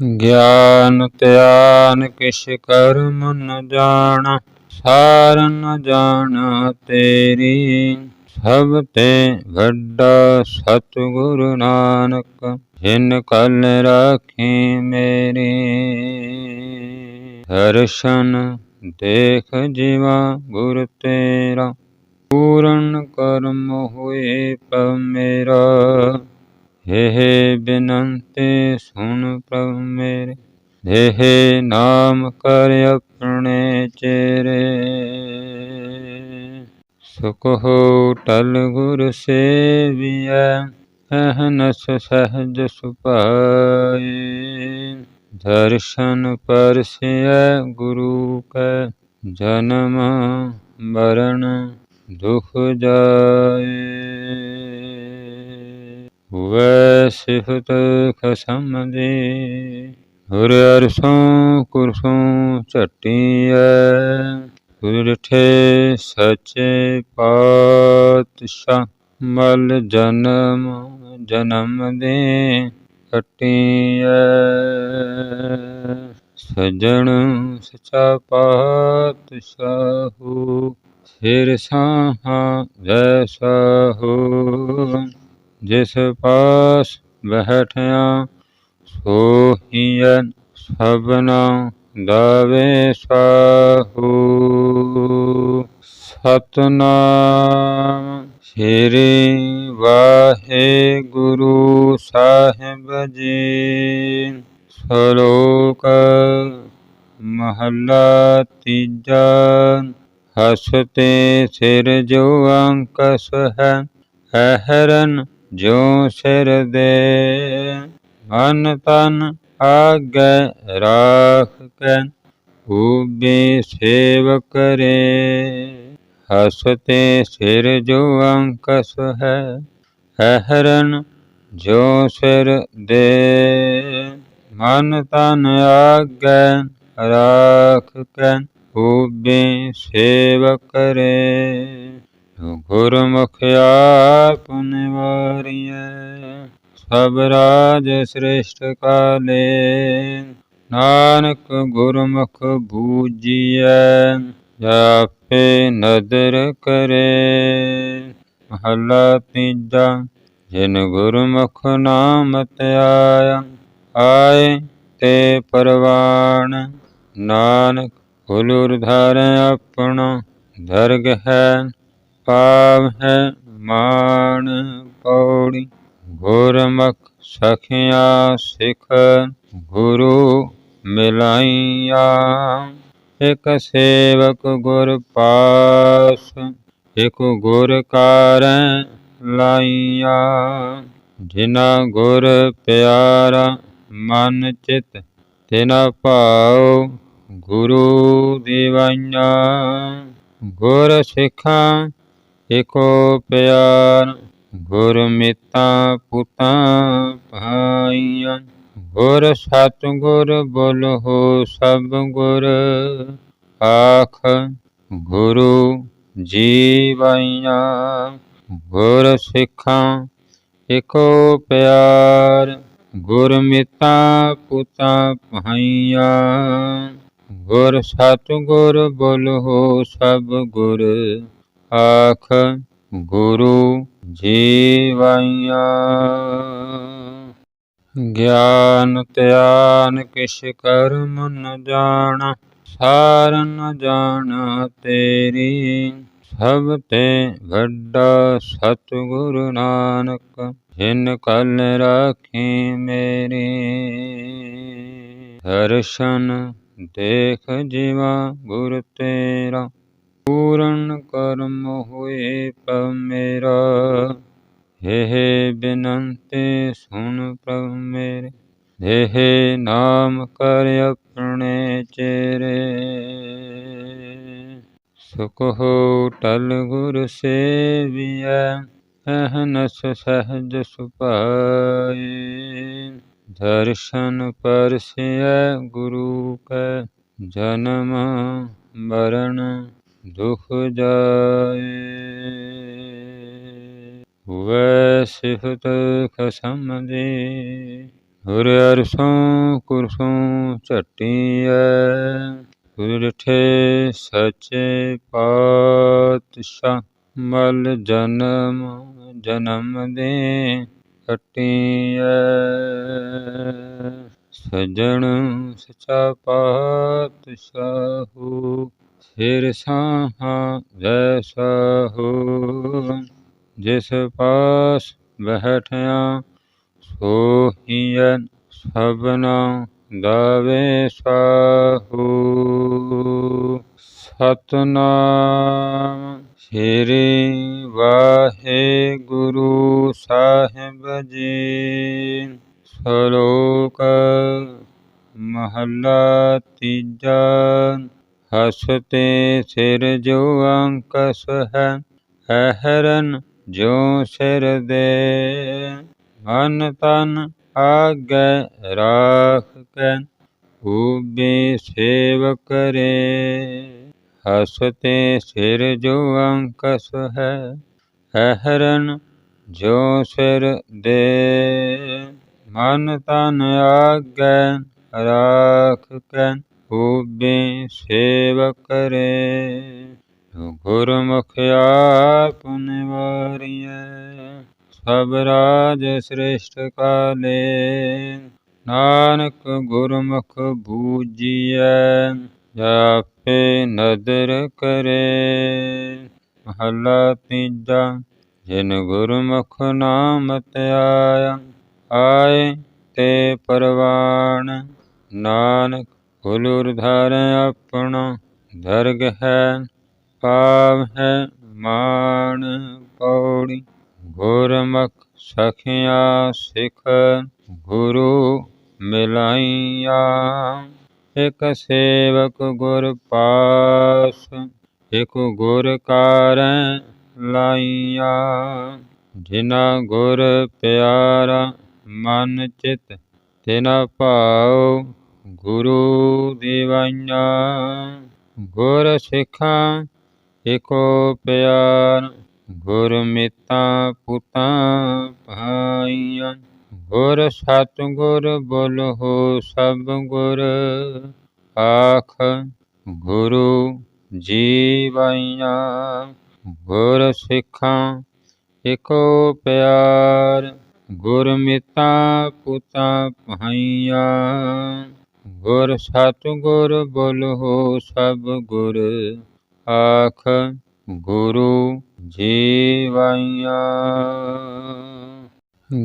ਗਿਆਨ ਧਿਆਨ ਕਿਛ ਕਰਮ ਨ ਜਾਣਾ, ਸਾਰ ਨ ਜਾਣਾ ਤੇਰੀ। ਸਭ ਤੇ ਵੱਡਾ ਸਤਿਗੁਰ ਨਾਨਕ, ਜਿਨ ਕਲ ਰਾਖੀ ਮੇਰੀ। ਦਰਸ਼ਨ ਦੇਖ ਜੀਵਾ ਗੁਰ ਤੇਰਾ, ਪੂਰਨ ਕਰਮ ਹੋਏ ਪਵ ਮੇਰਾ। ਹੇ ਬਿਨੰਤੀ ਸੁਣ ਪ੍ਰਭ ਮੇਰੇ, ਦੇਹ ਨਾਮ ਕਰ ਆਪਣੇ ਚੇਰੇ ਸੁਖ ਹੋ ਟਲ ਗੁਰ ਸੇਵੀਐ, ਅਹਨਸ ਸਹਜ ਸੁਭਾਏ ਦਰਸ਼ਨ ਪਰਸਿਐ ਗੁਰੂ ਕੈ, ਜਨਮ ਮਰਨ ਦੁਖ ਜਾਏ। ਵੈ ਸਿਫਤ ਖਸਮ ਦੀ ਹੁਰ ਅਰਸੋਂ ਕੁਰਸੋਂ ਝਟੀਐ। ਉਰਠੇ ਸਚੇ ਪਾਤਸ਼ਾਹ, ਮਲ ਜਨਮ ਜਨਮ ਦੇ ਕਟੀਐ ਸਜਣ ਸਚਾ ਪਾਤਸ਼ਾਹੂ ਸਿਰ ਸਾਹਾ ਜੈਸਾ ਹੋ। ਜਿਸ ਪਾਸ ਬਹਿਠਿਆ ਸੋਹੀਐ ਸਭਨਾ ਦਾਵੇ ਸਾਹੂ ਸਤਨਾਮ ਸ੍ਰੀ ਵਾਹਿਗੁਰੂ ਸਾਹਿਬ ਜੀ। ਸ਼ਲੋਕ ਮਹੱਲਾ ਤੀਜਾ। ਹਸਤੇ ਸਿਰ ਜੋ ਅੰਕਸ ਹੈ, ਅਹਰਨ ਜੋ ਸਿਰ ਦੇ ਮਨ ਤਨ ਆਗੇ ਰਾਖ ਕੈ ਉਬੇ ਸੇਵ ਕਰੇ ਹਸਤੇ ਸਿਰ ਜੋ ਅੰਕਸ ਹੈ, ਅਹਰਨ ਜੋ ਸਿਰ ਦੇ। ਮਨ ਤਨ ਆਗੇ ਰਾਖ ਕੈ ਉਬੇ ਸੇਵ ਕਰੇ ਗੁਰਮੁਖ ਆਪ ਨਿਵਾਰੀਐ ਸਭ ਰਾਜ ਸ੍ਰੇਸ਼ਟ ਕਾਲੇ। ਨਾਨਕ ਗੁਰਮੁਖ ਬੂਜੀਐ, ਜਾਪੇ ਨਦਰ ਕਰੇ। ਮਹੱਲਾ ਤੀਜਾ, ਜਿਨ ਗੁਰਮੁਖ ਨਾਮ ਧਿਆਇਆ, ਆਏ ਤੇ ਪਰਵਾਣ। ਨਾਨਕ ਹੁਲੁਰ ਧਾਰੈ ਆਪਣਾ, ਦਰਗ ਹੈ ਪਾਵ ਹੈ ਮਾਨ ਪੌੜੀ, ਗੁਰਮੁਖ ਸਖਿਆ ਸਿਖ ਗੁਰੂ ਮਿਲਾਈਆ। ਇਕ ਸੇਵਕ ਗੁਰ ਪਾਸ, ਇਕ ਗੁਰ ਕਾਰੈ ਲਾਈਆ। ਜਿਨਾ ਗੁਰ ਪਿਆਰਾ ਮਨ ਚਿਤ, ਤਿਨਾ ਭਾਉ ਗੁਰੂ ਦੀਵਾਈਆ। ਗੁਰ ਸਿੱਖਾਂ ਇਕੋ ਪਿਆਰ, ਗੁਰ ਮਿੱਤਾ ਪੁੱਤਾਂ ਭਾਈਆਂ। ਗੁਰ ਸਤ ਗੁਰ ਬੋਲੋ ਸਭ ਗੁਰ। ਆਖ, ਗੁਰੂ ਜੀਵਾਈਆਂ। ਗੁਰ ਸਿੱਖਾਂ, ਇਕੋ ਪਿਆਰ, ਗੁਰ ਮਿੱਤਾ ਪੁੱਤਾਂ ਭਾਈਆਂ। ਗੁਰ ਸਤ ਗੁਰ ਬੋਲੋ ਸਭ ਗੁਰ। ਆਖ ਗੁਰੂ ਜੀਵਾਇਆ ਗਿਆਨ ਧਿਆਨ ਕਿਛ ਕਰਮ ਨ ਜਾਣਾ, ਸਾਰ ਨ ਜਾਣਾ ਤੇਰੀ। ਸਭ ਤੇ ਵੱਡਾ ਸਤਿਗੁਰ ਨਾਨਕ, ਜਿਨ ਕਲ ਰਾਖੀ ਮੇਰੀ। ਦਰਸ਼ਨ ਦੇਖ ਜੀਵਾ ਗੁਰ ਤੇਰਾ ਪੂਰਨ ਕਰਮ ਹੋਏ ਪਵ ਮੇਰਾ। ਹੇ ਬਿਨੰਤੀ ਸੁਣ ਪ੍ਰਭ ਮੇਰੇ। ਦੇਹ ਨਾਮ ਕਰ ਆਪਣੇ ਚੇਰੇ। ਸੁਖ ਹੋ ਟਲ ਗੁਰ ਸੇਵੀਐ ਅਹਨਸ ਸਹਜ ਸੁਭਾਏ ਦਰਸ਼ਨ ਪਰਸਿਐ ਗੁਰੂ ਕੈ, ਜਨਮ ਮਰਨ ਦੁਖ ਜਾਏ। ਵੈ ਸਿਫਤ ਖਸਮ ਦੇ ਹੁਰ ਅਰਸੋਂ ਕੁਰਸੋਂ ਝਟੀਐ। ਗੁਰ ਡਿਠੇ ਸੱਚੇ ਪਾਤਸ਼ਾਹ, ਮਲ ਜਨਮ ਜਨਮ ਦੇ ਕਟੀਐ ਸਜਣ ਸਚਾ ਪਾਤਸ਼ਾਹੂ ਸਿਰ ਸਾਹਾ ਜੈਸਾ ਹੋ ਜਿਸ ਪਾਸ ਬਹਿਠਿਆ ਸੋਹੀਐ ਸਭਨਾ ਦਾਵੇ ਸਾਹੂ। ਸਤਨਾਮ ਸ੍ਰੀ ਵਾਹਿਗੁਰੂ ਸਾਹਿਬ ਜੀ, ਸ਼ਲੋਕ ਮਹੱਲਾ ਤੀਜਾ ਹਸਤੇ ਸਿਰ ਜੋ ਅੰਕਸ ਹੈ, ਅਹਰਨ ਜੋ ਸਿਰ ਦੇ। ਮਨ ਤਨ ਆਗੇ ਰਾਖ ਕੈ ਉਬੇ ਸੇਵ ਕਰੇ ਹਸਤੇ ਸਿਰ ਜੋ ਅੰਕਸ ਹੈ, ਅਹਰਨ ਜੋ ਸਿਰ ਦੇ। ਮਨ ਤਨ ਆਗੇ ਰਾਖ ਕੈ ਉਬੇ ਸੇਵ ਕਰੇ ਗੁਰਮੁਖ ਆਪ ਨਿਵਾਰੀਐ। ਸਭ ਰਾਜ ਸ੍ਰੇਸ਼ਟ ਕਾਲੇ, ਨਾਨਕ ਗੁਰਮੁਖ ਬੂਜੀਐ ਜਾਪੇ ਨਦਰ ਕਰੇ। ਮਹੱਲਾ ਤੀਜਾ ਜਿਨ ਗੁਰਮੁਖ ਨਾਮ ਧਿਆਇਆ, ਆਏ ਤੇ ਪਰਵਾਣ ਨਾਨਕ ਕੁਲੁਰ ਧਾਰ ਆਪਣਾ, ਦਰਗ ਹੈ ਪਾਵ ਹੈ ਮਾਨ ਪੌੜੀ। ਗੁਰਮੁਖ ਸਖਿਆ ਸਿਖ ਗੁਰੂ ਮਿਲਾਈਆ। ਇਕ ਸੇਵਕ ਗੁਰ ਪਾਸ, ਇਕ ਗੁਰ ਕਾਰੈ ਲਾਈਆ। ਜਿਨਾ ਗੁਰ ਪਿਆਰਾ ਮਨ ਚਿਤ ਤਿਨਾ ਭਾਉ ਗੁਰੂ ਦੀਵਾਈਆਂ ਗੁਰ ਸਿੱਖਾਂ, ਏਕੋ ਪਿਆਰ, ਗੁਰ ਮਿਤਾ ਪੁਤਾ ਭਾਈਆ, ਗੁਰ ਸਤ ਗੁਰ ਬੋਲਹੁ ਸਭ ਗੁਰ, ਆਖ ਗੁਰੂ ਜੀਵਾਈਆਂ, ਗੁਰ ਸਿੱਖਾਂ, ਏਕੋ ਪਿਆਰ, ਗੁਰ ਮਿਤਾ ਪੁਤਾ ਭਾਈਆ। ਗੁਰ ਸਤਿਗੁਰ ਗੁਰ ਬੋਲਹੁ ਸਭ ਗੁਰ, ਆਖ ਗੁਰੂ ਜੀਵਾਇਆ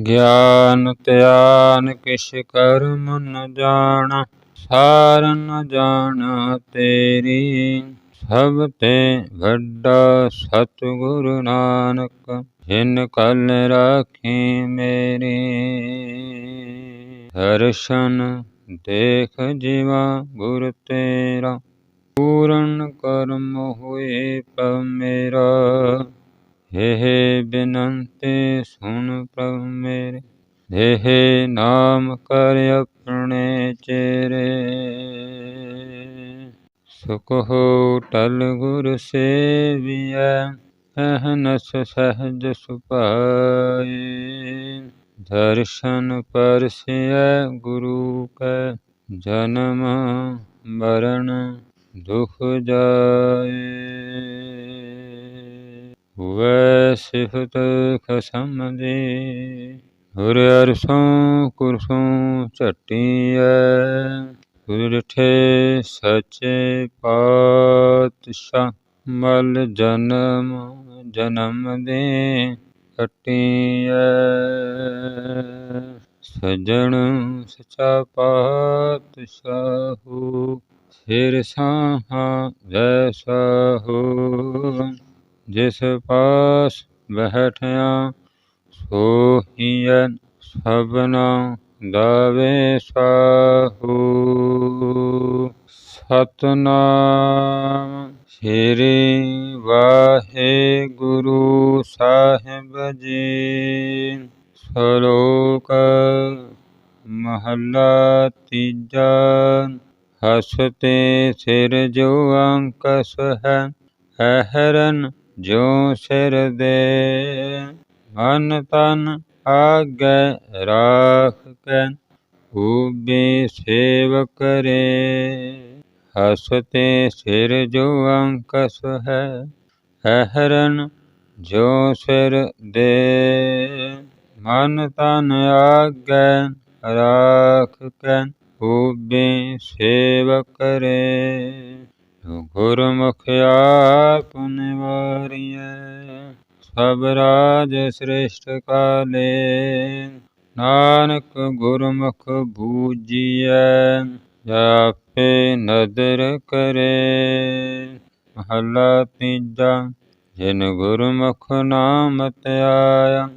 ਗਿਆਨ ਧਿਆਨ ਕਿਛ ਕਰਮ ਨ ਜਾਣਾ, ਸਾਰ ਨ ਜਾਣਾ ਤੇਰੀ। ਸਭ ਤੇ ਵੱਡਾ ਸਤਿਗੁਰੂ ਨਾਨਕ, ਜਿਨ ਕਲ ਰਾਖੀ ਮੇਰੀ। ਦਰਸ਼ਨ ਦੇਖ ਜੀਵਾ ਗੁਰ ਤੇਰਾ, ਪੂਰਨ ਕਰਮ ਹੋਏ ਪ੍ਰਭ ਮੇਰਾ। ਹੇ ਬਿਨੰਤੀ ਸੁਣ ਪ੍ਰਭ ਮੇਰੇ ਦੇਹ ਨਾਮ ਕਰ ਆਪਣੇ ਚੇਰੇ। ਸੁਖ ਹੋ ਟਲ ਗੁਰ ਸੇਵੀਐ, ਅਹਨਸ ਸਹਜ ਸੁਭਾਏ ਦਰਸ਼ਨ ਪਰਸਿਐ ਗੁਰੂ ਕੈ, ਜਨਮ ਮਰਨ ਦੁਖ ਜਾਏ। ਵੈ ਸਿਫਤ ਖਸਮ ਦੇ ਹੁਰ ਅਰਸੋਂ ਕੁਰਸੋਂ ਝਟੀਐ। ਗੁਰ ਡਿਠੇ ਸੱਚੇ ਪਾਤਸ਼ਾਹ, ਮਲ ਜਨਮ ਜਨਮ ਦੇ। ਕਟੀਐ। ਸਜਣ ਸਚਾ ਪਾਤਸ਼ਾਹੂ, ਸਿਰ ਸਾਹਾ ਜੈਸਾ ਹੋ। ਜਿਸ ਪਾਸ ਬਹਿਠਿਆ ਸੋਹੀਐ, ਸਭਨਾ ਦਾਵੇ ਸਾਹੂ। ਸਤਨਾਮ ਸ੍ਰੀ ਵਾਹਿਗੁਰੂ ਸਾਹਿਬ ਜੀ। ਸ਼ਲੋਕ ਮਹੱਲਾ ਤੀਜਾ, ਹਸਤੇ ਸਿਰ ਜੋ ਅੰਕਸ ਹੈ, ਅਹਰਨ ਜੋ ਸਿਰ ਦੇ। ਮਨ ਤਨ ਆਗੇ ਰਾਖ ਕੈ ਊਬੇ ਸੇਵ ਕਰੇ। ਹਸਤੇ ਸਿਰ ਜੋ ਅੰਕਸ ਹੈ, ਅਹਰਨ ਜੋ ਸਿਰ ਦੇ। ਮਨ ਤਨ ਆਗੈ ਰਾਖ ਕੈ, ਊਬੇ ਸੇਵ ਕਰੇ ਗੁਰਮੁਖ ਆਪ ਨਿਵਾਰੀਐ, ਸਭ ਰਾਜ ਸ੍ਰੇਸ਼ਟ ਕਾਲੇ। ਨਾਨਕ ਗੁਰਮੁਖ ਬੂਜੀਐ ਜਾਪੇ ਨਦਰ ਕਰੇ, ਮਹਲਾ ਤੀਜਾ, ਜਿਨ ਗੁਰਮੁਖ ਨਾਮ ਧਿਆਇਆ,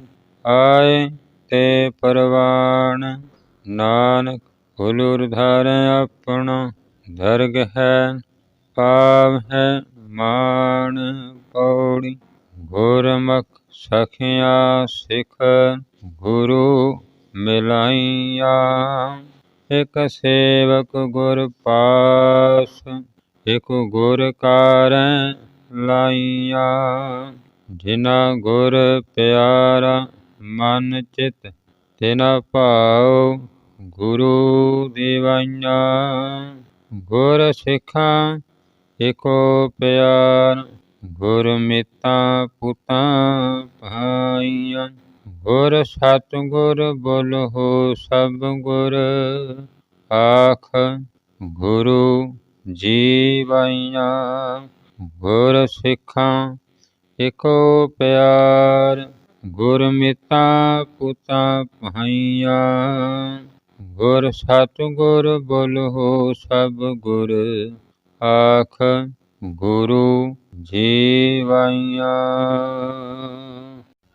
ਆਏ ਤੇ ਪਰਵਾਣ। ਨਾਨਕ ਹੁਲੁਰ ਧਾਰੈ ਆਪਣਾ, ਦਰਗ ਹੈ ਪਾਵ ਹੈ ਮਾਨ ਪੌੜੀ। ਗੁਰਮੁਖ ਸਖਿਆ ਸਿਖ ਗੁਰੂ ਮਿਲਾਈਆ। ਇਕ ਸੇਵਕ ਗੁਰ ਪਾਸ, ਇਕ ਗੁਰ ਕਾਰੈ ਲਾਈਆ। ਜਿਨਾ ਗੁਰ ਪਿਆਰਾ ਮਨ ਚਿਤ, ਤਿਨਾ ਭਾਉ ਗੁਰੂ ਦੀਵਾਈਆਂ। ਗੁਰ ਸਿੱਖਾਂ, ਇਕੋ ਪਿਆਰ, ਗੁਰ ਮਿਤਾ ਪੁਤਾ ਭਾਈਆ। ਗੁਰ ਸਤ ਗੁਰ ਬੋਲਹੁ ਸਭ ਗੁਰ। ਆਖ, ਗੁਰੂ ਜੀਵਾਈਆ, ਗੁਰ ਸਿੱਖਾਂ, ਇਕੋ ਪਿਆਰ, ਗੁਰ ਮਿਤਾ ਪੁਤਾ ਭਾਈਆ। ਗੁਰ ਸਤ ਗੁਰ ਬੋਲਹੁ ਸਭ ਗੁਰ। ਆਖ, ਗੁਰੂ ਜੀਵਾਈਆ।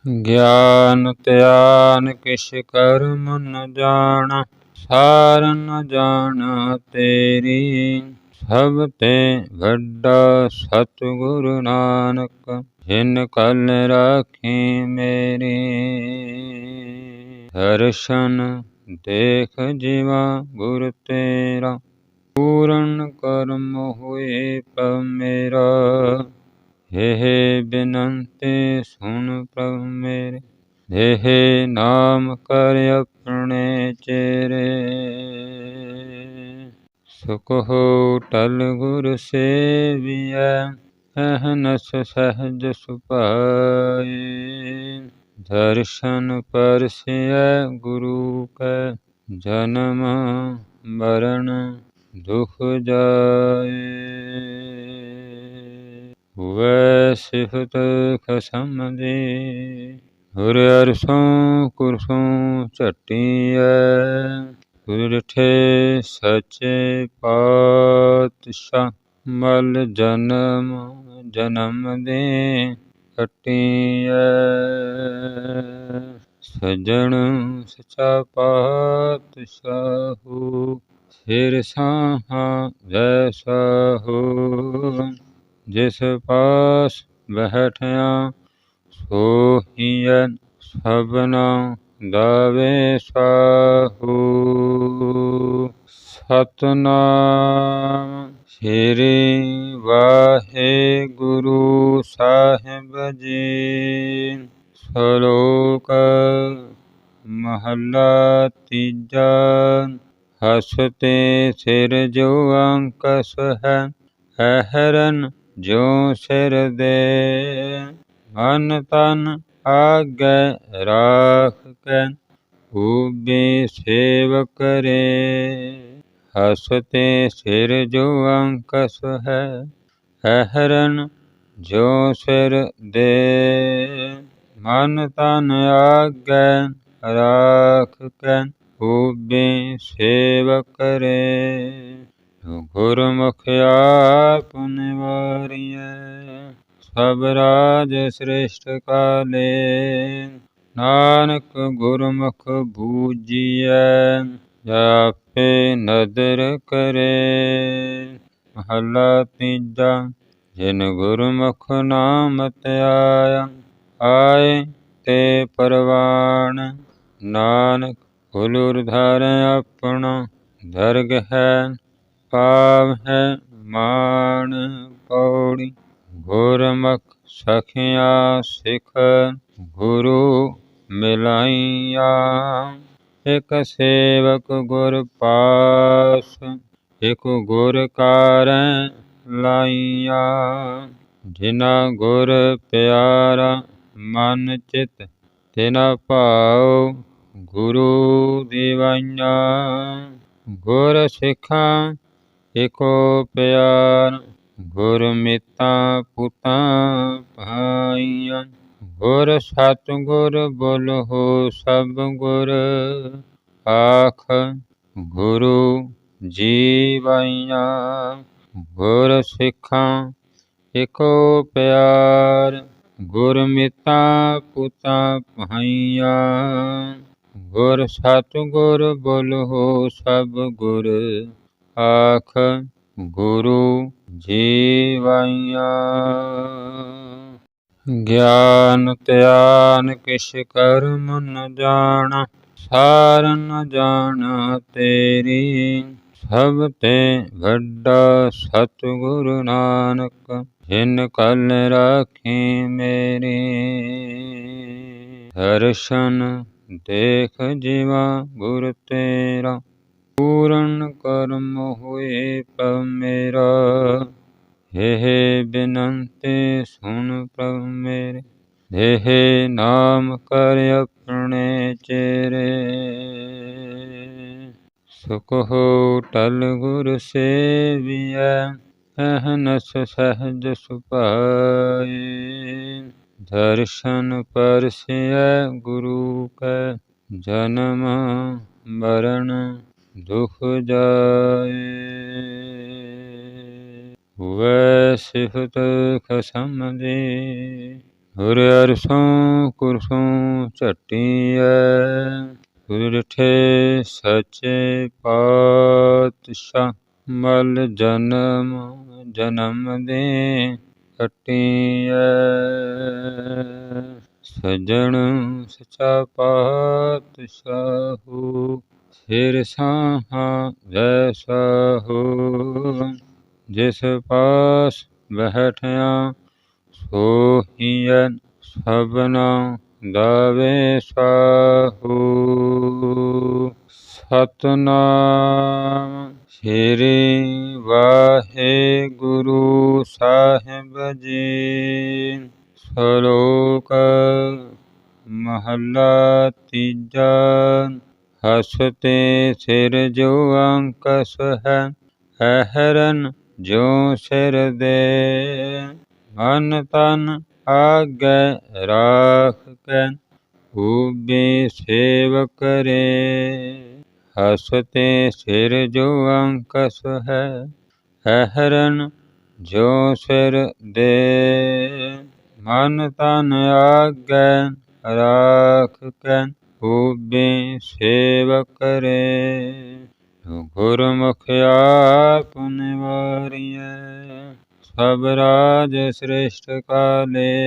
ਗਿਆਨ ਧਿਆਨ ਕਿਛ ਕਰਮ ਨ ਜਾਣਾ, ਸਾਰ ਨ ਜਾਣ ਤੇਰੀ। ਸਭ ਤੇ ਵੱਡਾ ਸਤਿਗੁਰੂ ਨਾਨਕ, ਜਿਨ ਕਲ ਰਾਖੀ ਮੇਰੀ। ਦਰਸ਼ਨ ਦੇਖ ਜੀਵਾ ਗੁਰ ਤੇਰਾ, ਪੂਰਨ ਕਰਮ ਹੋਏ ਪ੍ਰਭ ਮੇਰਾ। ਇਹ ਬਿਨੰਤੀ ਸੁਣ ਪ੍ਰਭ ਮੇਰੇ, ਇਹ ਨਾਮ ਕਰ ਆਪਣੇ ਚੇਰੇ ਸੁਖ ਹੋ ਟਲ ਗੁਰ ਸੇਵੀਐ ਅਹਨਸ ਸਹਜ ਸੁਭਾਏ ਦਰਸ਼ਨ ਪਰਸਿਐ ਗੁਰੂ ਕੈ, ਜਨਮ ਮਰਨ ਦੁਖ ਜਾਏ। ਵੈ ਸਿਫਤ ਖਸਮ ਦੇ ਹੁਰ ਅਰਸੋਂ ਕੁਰਸੋਂ ਝਟੀਐ, ਗੁਰ ਡਿਠੇ ਸੱਚੇ ਪਾਤਸ਼ਾਹ ਮਲ ਜਨਮ ਜਨਮ ਦੇ ਕਟੀਐ ਸਜਣ ਸਚਾ ਪਾਤਸ਼ਾਹੂ ਸਿਰ ਸਾਹਾ ਜੈਸਾ ਹੋ। ਜਿਸ ਪਾਸ ਬਹਿਠਿਆ ਸੋਹੀਐ ਸਭਨਾ ਦਾਵੇ ਸਾਹੂ। ਸਤਨਾਮ ਸ੍ਰੀ ਵਾਹਿਗੁਰੂ ਸਾਹਿਬ ਜੀ। ਸ਼ਲੋਕ ਮਹੱਲਾ ਤੀਜਾ, ਹਸਤੇ ਸਿਰ ਜੋ ਅੰਕਸ ਹੈ, ਅਹਰਨ ਜੋ ਸਿਰ ਦੇ ਮਨ ਤਨ ਆਗੈ ਰਾਖ ਕੈ ਊਬੇ ਸੇਵ ਕਰੇ ਹਸਤੇ ਸਿਰ ਜੋ ਅੰਕਸ ਹੈ, ਅਹਰਨ ਜੋ ਸਿਰ ਦੇ। ਮਨ ਤਨ ਆਗੈ ਰਾਖ ਕੈ ਊਬੇ ਸੇਵ ਕਰੇ ਜੋ ਗੁਰਮੁਖ ਆਪ ਨਿਵਾਰੀਐ ਸਭ ਰਾਜ ਸ੍ਰੇਸ਼ਟ ਕਾਲੇ। ਨਾਨਕ ਗੁਰਮੁਖ ਬੂਜੀਐ ਜਾਪੇ ਨਦਰ ਕਰੇ। ਮਹਲਾ ਤੀਜਾ, ਜਿਨ ਗੁਰਮੁਖ ਨਾਮ ਧਿਆਇਆ, ਆਏ ਤੇ ਪਰਵਾਣ। ਨਾਨਕ ਹੁਲੁਰ ਧਾਰੈ ਆਪਣਾ, ਦਰਗ ਹੈ ਪਾਵ ਹੈ ਮਾਨ ਪੌੜੀ ਗੁਰਮੁਖ ਸਖਿਆ ਸਿਖ ਗੁਰੂ ਮਿਲਾਈਆ। ਇਕ ਸੇਵਕ ਗੁਰ ਪਾਸ, ਇਕ ਗੁਰ ਕਾਰੈ ਲਾਈਆ। ਜਿਨਾ ਗੁਰ ਪਿਆਰਾ ਮਨ ਚਿਤ, ਤਿਨਾ ਭਾਉ ਗੁਰੂ ਦੀਵਾਈਆ। ਗੁਰ ਸਿੱਖਾਂ ਇਕੋ ਪਿਆਰ, ਗੁਰ ਮਿਤਾ ਪੁਤਾ ਭਾਈਆ। ਗੁਰ ਸਤ ਗੁਰ ਬੋਲਹੁ ਸਭ ਗੁਰ। ਆਖ, ਗੁਰੂ ਜੀਵਾਈਆਂ। ਗੁਰ ਸਿੱਖਾਂ, ਇਕੋ ਪਿਆਰ, ਗੁਰ ਮਿਤਾ ਪੁਤਾ ਭਾਈਆ। ਗੁਰ ਸਤ ਗੁਰ ਬੋਲਹੁ ਸਭ ਗੁਰ। ਆਖ, ਗੁਰੂ ਜੀਵਾਇਆ ਗਿਆਨ ਧਿਆਨ ਕਿਛ ਕਰਮ ਨ ਜਾਣਾ, ਸਾਰ ਨ ਜਾਣਾ ਤੇਰੀ। ਸਭ ਤੇ ਵੱਡਾ ਸਤਿਗੁਰੂ ਨਾਨਕ, ਜਿਨ ਕਲ ਰਾਖੀ ਮੇਰੀ। ਦਰਸ਼ਨ ਦੇਖ ਜੀਵਾ ਗੁਰ ਤੇਰਾ ਪੂਰਨ ਕਰਮ ਹੋਏ ਪਵ ਮੇਰਾ। ਹੇ ਬਿਨੰਤੀ ਸੁਣ ਪ੍ਰਭ ਮੇਰੇ। ਇਹ ਨਾਮ ਕਰ ਆਪਣੇ ਚੇਰੇ। ਸੁਖ ਹੋ ਟਲ ਗੁਰ ਸੇਵੀਐ, ਅਹਨਸ ਸਹਜ ਸੁਭਾਏ ਦਰਸ਼ਨ ਪਰਸਿਐ ਗੁਰੂ ਕੈ, ਜਨਮ ਮਰਨ ਦੁਖ ਜਾਏ। ਵੈ ਸਿਫਤ ਖਸਮ ਦੀ, ਗੁਰ ਅਰਸੋਂ ਕੁਰਸੋਂ ਝਟੀਐ। ਗੁਰ ਡਿਠੇ ਸੱਚੇ ਪਾਤਸ਼ਾਹ, ਮਲ ਜਨਮ ਜਨਮ ਦੇ ਕਟੀਐ। ਸਜਣ ਸਚਾ ਪਾਤਸ਼ਾਹੂ ਸਿਰ ਸਾਹਾ ਜੈਸਾ ਹੋ। ਜਿਸ ਪਾਸ ਬਹਿਠਿਆ ਸੋਹੀਐ ਸਭਨਾ ਦਾਵੇ ਸਾਹੂ ਸਤਨਾਮ ਸ੍ਰੀ ਵਾਹਿਗੁਰੂ ਸਾਹਿਬ ਜੀ। ਸ਼ਲੋਕ ਮਹੱਲਾ ਤੀਜਾ ਹਸਤੇ ਸਿਰ ਜੋ ਅੰਕਸ ਹੈ, ਅਹਰਨ ਜੋ ਸਿਰ ਦੇ। ਮਨ ਤਨ ਆਗੇ ਰਾਖ ਕੈ ਉਬੇ ਸੇਵ ਕਰੇ ਹਸਤੇ ਸਿਰ ਜੋ ਅੰਕਸ ਹੈ, ਅਹਰਨ ਜੋ ਸਿਰ ਦੇ। ਮਨ ਤਨ ਆਗੇ ਰਾਖ ਕੈ ਉਬੇ ਸੇਵ ਕਰੇ ਗੁਰਮੁਖ ਆਪ ਨਿਵਾਰੀਐ। ਸਭ ਰਾਜ ਸ੍ਰੇਸ਼ਟ ਕਾਲੇ,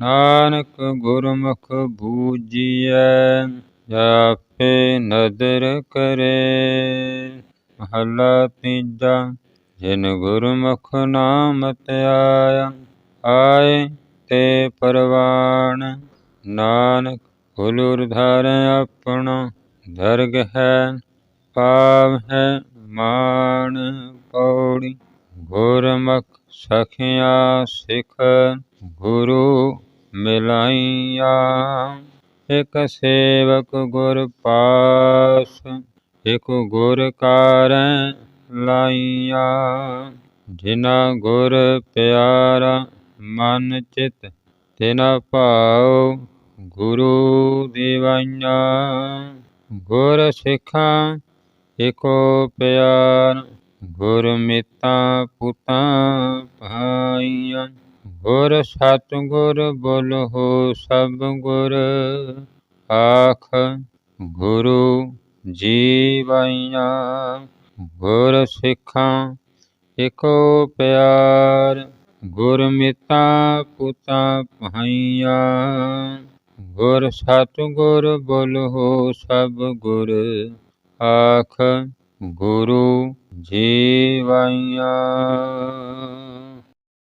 ਨਾਨਕ ਗੁਰਮੁਖ ਬੂਜੀਐ ਜਾਪੇ ਨਦਰ ਕਰੇ। ਮਹਲਾ ਤੀਜਾ, ਜਿਨ ਗੁਰਮੁਖ ਨਾਮ ਧਿਆਇਆ, ਆਏ ਤੇ ਪਰਵਾਣ। ਨਾਨਕ ਹੁਲੁਰ ਧਾਰੈ ਆਪਣਾ ਦਰਗ ਹੈ ਪਾਵ ਹੈ ਮਾਨ ਪੌੜੀ। ਗੁਰਮੁਖ ਸਖਿਆ ਸਿਖ ਗੁਰੂ ਮਿਲਾਈਆ। ਇਕ ਸੇਵਕ ਗੁਰ ਪਾਸ, ਇਕ ਗੁਰ ਕਾਰੈ ਲਾਈਆ। ਜਿਨਾ ਗੁਰ ਪਿਆਰਾ ਮਨ ਚਿਤ ਤਿਨਾ ਭਾਉ ਗੁਰੂ ਦੀਵਾਈਆਂ ਗੁਰ ਸਿੱਖਾਂ ਇਕੋ ਪਿਆਰ, ਗੁਰ ਮਿਤਾ ਪੁਤਾ ਭਾਈਆ, ਗੁਰ ਸਤ ਗੁਰ ਬੋਲਹੁ ਸਭ ਗੁਰ, ਆਖ ਗੁਰੂ ਜੀਵਾਈਆਂ, ਗੁਰ ਸਿੱਖਾਂ ਇਕੋ ਪਿਆਰ, ਗੁਰ ਮਿਤਾ ਪੁਤਾ ਭਾਈਆ। ਗੁਰ ਸਤਿਗੁਰ ਬੋਲੋ ਬੋਲਹੁ ਸਭ ਗੁਰ ਆਖ ਗੁਰੂ ਜੀਵਾਈਆ।